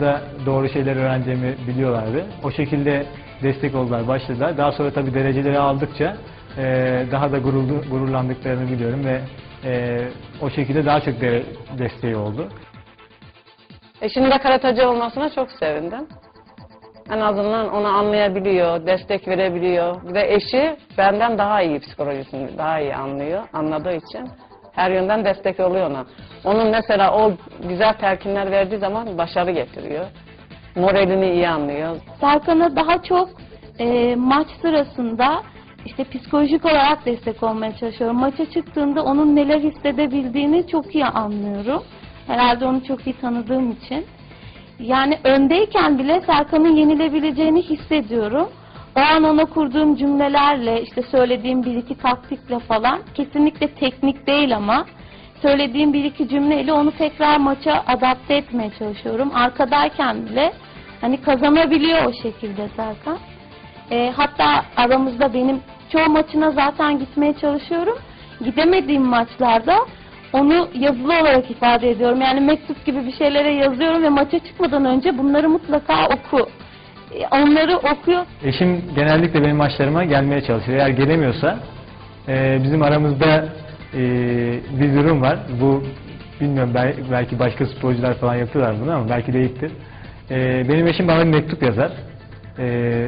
da doğru şeyler öğreneceğimi biliyorlardı. O şekilde destek oldular, başladılar. Daha sonra tabii dereceleri aldıkça e, daha da gururlu, gururlandıklarını biliyorum ve e, o şekilde daha çok de, desteği oldu. Eşinin de karateci olmasına çok sevindim. En azından onu anlayabiliyor, destek verebiliyor. De eşi benden daha iyi psikolojisini daha iyi anlıyor, anladığı için her yönden destek oluyor ona. Onun mesela o güzel telkinler verdiği zaman başarı getiriyor. Moralini iyi anlıyor. Serkan'a daha çok e, maç sırasında işte psikolojik olarak destek olmaya çalışıyorum. Maça çıktığında onun neler hissedebildiğini çok iyi anlıyorum. Herhalde onu çok iyi tanıdığım için. Yani öndeyken bile Serkan'ın yenilebileceğini hissediyorum. O an ona kurduğum cümlelerle, işte söylediğim bir iki taktikle falan, kesinlikle teknik değil ama söylediğim bir iki cümleyle onu tekrar maça adapte etmeye çalışıyorum. Arkadayken bile hani kazanabiliyor o şekilde Serkan. E, hatta aramızda benim çoğu maçına zaten gitmeye çalışıyorum. Gidemediğim maçlarda onu yazılı olarak ifade ediyorum. Yani mektup gibi bir şeylere yazıyorum ve maça çıkmadan önce bunları mutlaka oku. E, onları okuyor. Eşim genellikle benim maçlarıma gelmeye çalışıyor. Eğer gelemiyorsa e, bizim aramızda e, bir durum var. Bu bilmiyorum bel- belki başka sporcular falan yapıyorlar bunu ama belki değildir. E, benim eşim bana bir mektup yazar. E,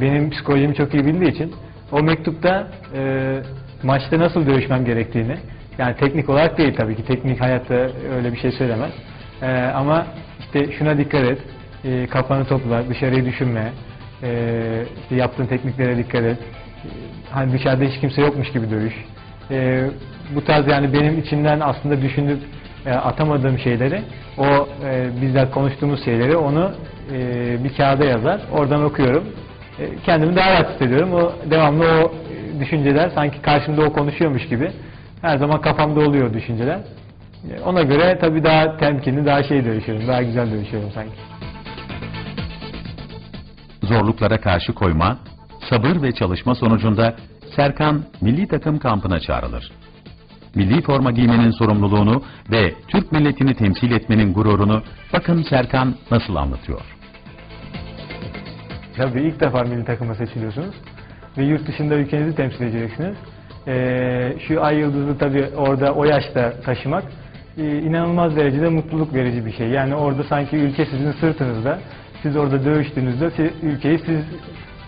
benim psikolojimi çok iyi bildiği için o mektupta e, maçta nasıl dövüşmem gerektiğini yani teknik olarak değil tabii ki teknik hayatta öyle bir şey söylemez E, ama işte şuna dikkat et e, kafanı topla dışarıyı düşünme e, işte yaptığın tekniklere dikkat et E, hani dışarıda hiç kimse yokmuş gibi dövüş E, bu tarz yani benim içimden aslında düşünüp e, atamadığım şeyleri o e, bizler konuştuğumuz şeyleri onu e, bir kağıda yazar oradan okuyorum e, kendimi daha rahat hissediyorum. O devamlı o e, düşünceler sanki karşımda o konuşuyormuş gibi her zaman kafamda oluyor düşünceler. E, Ona göre tabii daha temkinli, daha şey dövüşüyorum, daha güzel dövüşüyorum sanki. Zorluklara karşı koyma, sabır ve çalışma sonucunda Serkan milli takım kampına çağrılır. Milli forma giymenin sorumluluğunu ve Türk milletini temsil etmenin gururunu bakın Serkan nasıl anlatıyor. Tabii ilk defa milli takıma seçiliyorsunuz ve yurt dışında ülkenizi temsil edeceksiniz. Ee, şu ay yıldızı tabii orada o yaşta taşımak e, inanılmaz derecede mutluluk verici bir şey. Yani orada sanki ülke sizin sırtınızda. Siz orada dövüştüğünüzde siz- ülkeyi siz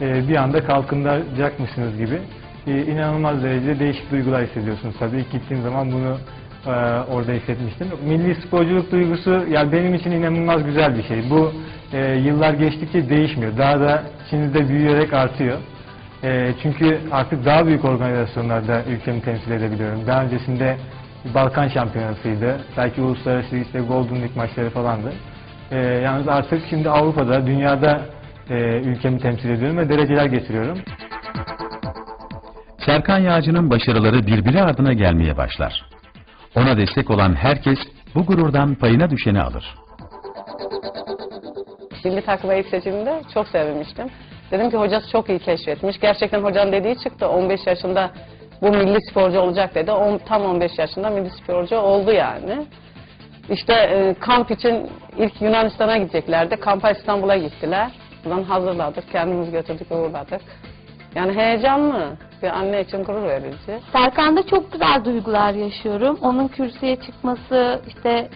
e, bir anda kalkındıracakmışsınız gibi e, inanılmaz derecede değişik duygular hissediyorsunuz tabii. İlk gittiğim zaman bunu e, orada hissetmiştim. Milli sporculuk duygusu ya benim için inanılmaz güzel bir şey. Bu e, yıllar geçtikçe değişmiyor. Daha da içinizde büyüyerek artıyor. E, çünkü artık daha büyük organizasyonlarda ülkemi temsil edebiliyorum. Daha öncesinde Balkan Şampiyonası'ydı. Belki uluslararası işte Golden League maçları falandı. E, yalnız artık şimdi Avrupa'da, dünyada e, ülkemi temsil ediyorum ve dereceler getiriyorum. Serkan Yağcı'nın başarıları birbiri ardına gelmeye başlar. Ona destek olan herkes bu gururdan payına düşeni alır. Milli takıma ilk seçiminde çok sevinmiştim. Dedim ki hocası çok iyi keşfetmiş. Gerçekten hocanın dediği çıktı. 15 yaşında bu milli sporcu olacak dedi. On- tam 15 yaşında milli sporcu oldu yani. İşte e, kamp için ilk Yunanistan'a gideceklerdi. Kampa İstanbul'a gittiler. Buradan hazırladık, kendimiz götürdük, uğurladık. Yani heyecanlı. Bir anne için gurur verici. Serkan'da çok güzel duygular yaşıyorum. Onun kürsüye çıkması, işte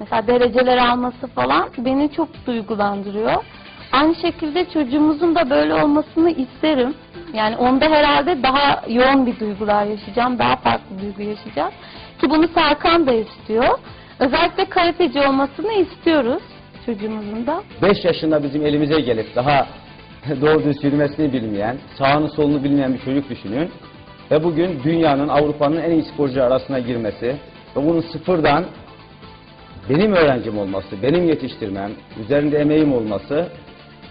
mesela dereceler alması falan beni çok duygulandırıyor. Aynı şekilde çocuğumuzun da böyle olmasını isterim. Yani onda herhalde daha yoğun bir duygular yaşayacağım, daha farklı duygu yaşayacağım. Ki bunu Serkan da istiyor. Özellikle karateci olmasını istiyoruz çocuğumuzun da. 5 yaşında bizim elimize gelip daha doğru düz yürümesini bilmeyen, sağını solunu bilmeyen bir çocuk düşünün. Ve bugün dünyanın, Avrupa'nın en iyi sporcular arasına girmesi ve bunun sıfırdan benim öğrencim olması, benim yetiştirmem, üzerinde emeğim olması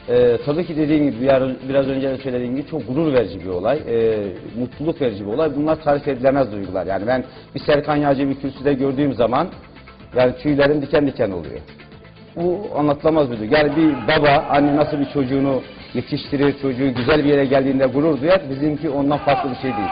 e, tabii ki dediğim gibi biraz önce de söylediğim gibi çok gurur verici bir olay, e, mutluluk verici bir olay. Bunlar tarif edilemez duygular. Yani ben bir Serkan Yağcı bir kürsüde gördüğüm zaman yani tüylerim diken diken oluyor. Bu anlatılamaz bir duygu. Yani bir baba, anne nasıl bir çocuğunu yetiştirir, çocuğu güzel bir yere geldiğinde gurur duyar. Bizimki ondan farklı bir şey değil.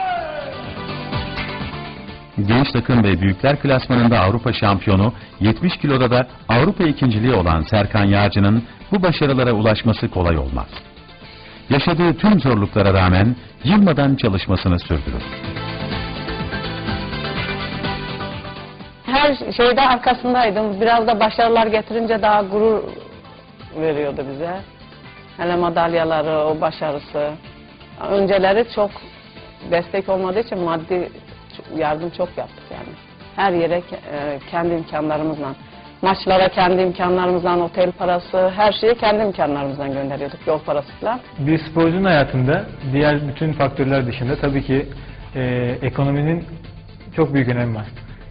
genç takım ve büyükler klasmanında Avrupa şampiyonu, 70 kiloda da Avrupa ikinciliği olan Serkan Yağcı'nın bu başarılara ulaşması kolay olmaz. Yaşadığı tüm zorluklara rağmen yılmadan çalışmasını sürdürür. Her şeyde arkasındaydım. Biraz da başarılar getirince daha gurur veriyordu bize. Hele madalyaları, o başarısı. Önceleri çok destek olmadığı için maddi yardım çok yaptık yani. Her yere e, kendi imkanlarımızla. Maçlara kendi imkanlarımızla, otel parası, her şeyi kendi imkanlarımızdan gönderiyorduk, yol parası falan. Bir sporcunun hayatında diğer bütün faktörler dışında tabii ki e, ekonominin çok büyük önemi var.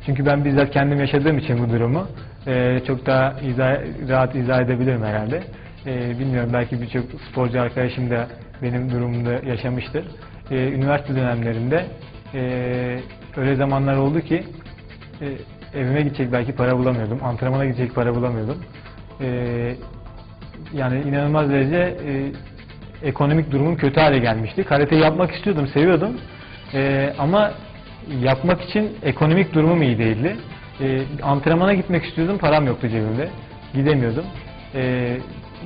Çünkü ben bizzat kendim yaşadığım için bu durumu e, çok daha izah, rahat izah edebilirim herhalde. E, bilmiyorum belki birçok sporcu arkadaşım da benim durumumda yaşamıştır. E, üniversite dönemlerinde e, öyle zamanlar oldu ki e, evime gidecek belki para bulamıyordum. Antrenmana gidecek para bulamıyordum. E, yani inanılmaz derece e, ekonomik durumum kötü hale gelmişti. Karate yapmak istiyordum, seviyordum. E, ama yapmak için ekonomik durumum iyi değildi. E, antrenmana gitmek istiyordum, param yoktu cebimde. Gidemiyordum. E,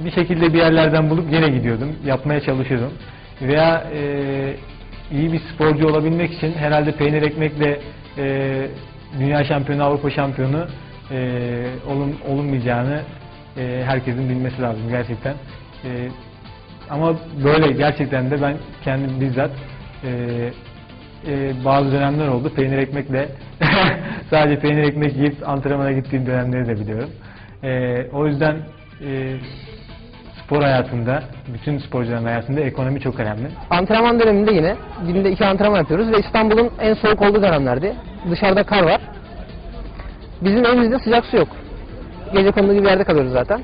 bir şekilde bir yerlerden bulup gene gidiyordum. Yapmaya çalışıyordum. Veya e, iyi bir sporcu olabilmek için herhalde peynir ekmekle e, dünya şampiyonu, Avrupa şampiyonu e, olun, olunmayacağını e, herkesin bilmesi lazım gerçekten. E, ama böyle gerçekten de ben kendim bizzat e, e, bazı dönemler oldu. Peynir ekmekle sadece peynir ekmek yiyip antrenmana gittiğim dönemleri de biliyorum. E, o yüzden e, spor hayatında, bütün sporcuların hayatında ekonomi çok önemli. Antrenman döneminde yine günde iki antrenman yapıyoruz ve İstanbul'un en soğuk olduğu dönemlerdi. Dışarıda kar var. Bizim evimizde sıcak su yok. Gece kondu gibi bir yerde kalıyoruz zaten.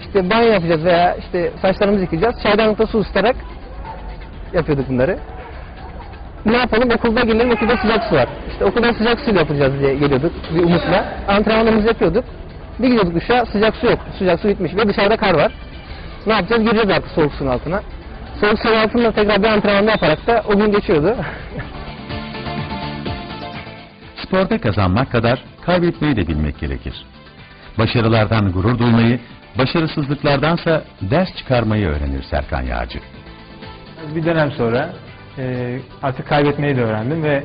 İşte banyo yapacağız veya işte saçlarımızı yıkayacağız. Çaydanlıkta su ısıtarak yapıyorduk bunları. Ne yapalım okulda gelelim okulda sıcak su var. İşte okuldan sıcak suyla yapacağız diye geliyorduk bir umutla. Antrenmanlarımızı yapıyorduk. Bir gidiyorduk duşa sıcak su yok. Sıcak su bitmiş ve dışarıda kar var. Ne yapacağız? Gireceğiz artık soğuk suyun altına. Soğuk suyun altında tekrar bir antrenman yaparak da o gün geçiyordu. Sporda kazanmak kadar kaybetmeyi de bilmek gerekir. Başarılardan gurur duymayı, başarısızlıklardansa ders çıkarmayı öğrenir Serkan Yağcı. Bir dönem sonra e, artık kaybetmeyi de öğrendim ve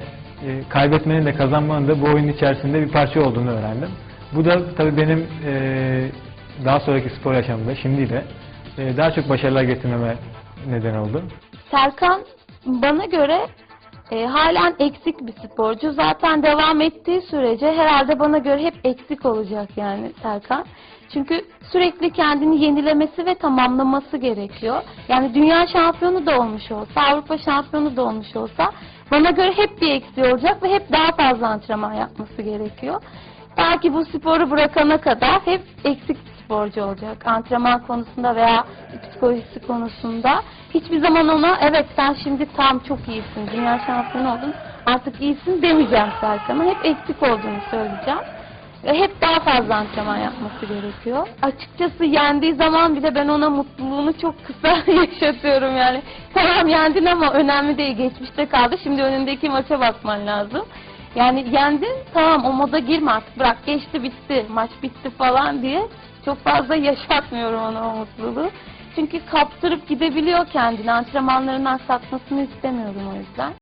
e, kaybetmenin de kazanmanın da bu oyun içerisinde bir parça olduğunu öğrendim. Bu da tabii benim e, daha sonraki spor yaşamımda, şimdi de e, daha çok başarılar getirmeme neden oldu. Serkan bana göre e, halen eksik bir sporcu. Zaten devam ettiği sürece herhalde bana göre hep eksik olacak yani Serkan. Çünkü sürekli kendini yenilemesi ve tamamlaması gerekiyor. Yani dünya şampiyonu da olmuş olsa, Avrupa şampiyonu da olmuş olsa bana göre hep bir eksiği olacak ve hep daha fazla antrenman yapması gerekiyor. Belki bu sporu bırakana kadar hep eksik sporcu olacak. Antrenman konusunda veya psikolojisi konusunda. Hiçbir zaman ona evet sen şimdi tam çok iyisin, dünya şampiyonu oldun artık iyisin demeyeceğim Serkan'a. Hep eksik olduğunu söyleyeceğim. Ve hep daha fazla antrenman yapması gerekiyor. Açıkçası yendiği zaman bile ben ona mutluluğunu çok kısa yaşatıyorum yani. Tamam yendin ama önemli değil. Geçmişte kaldı. Şimdi önündeki maça bakman lazım. Yani yendin tamam o moda girme artık bırak geçti bitti maç bitti falan diye çok fazla yaşatmıyorum ona o mutluluğu. Çünkü kaptırıp gidebiliyor kendini antrenmanlarından satmasını istemiyorum o yüzden.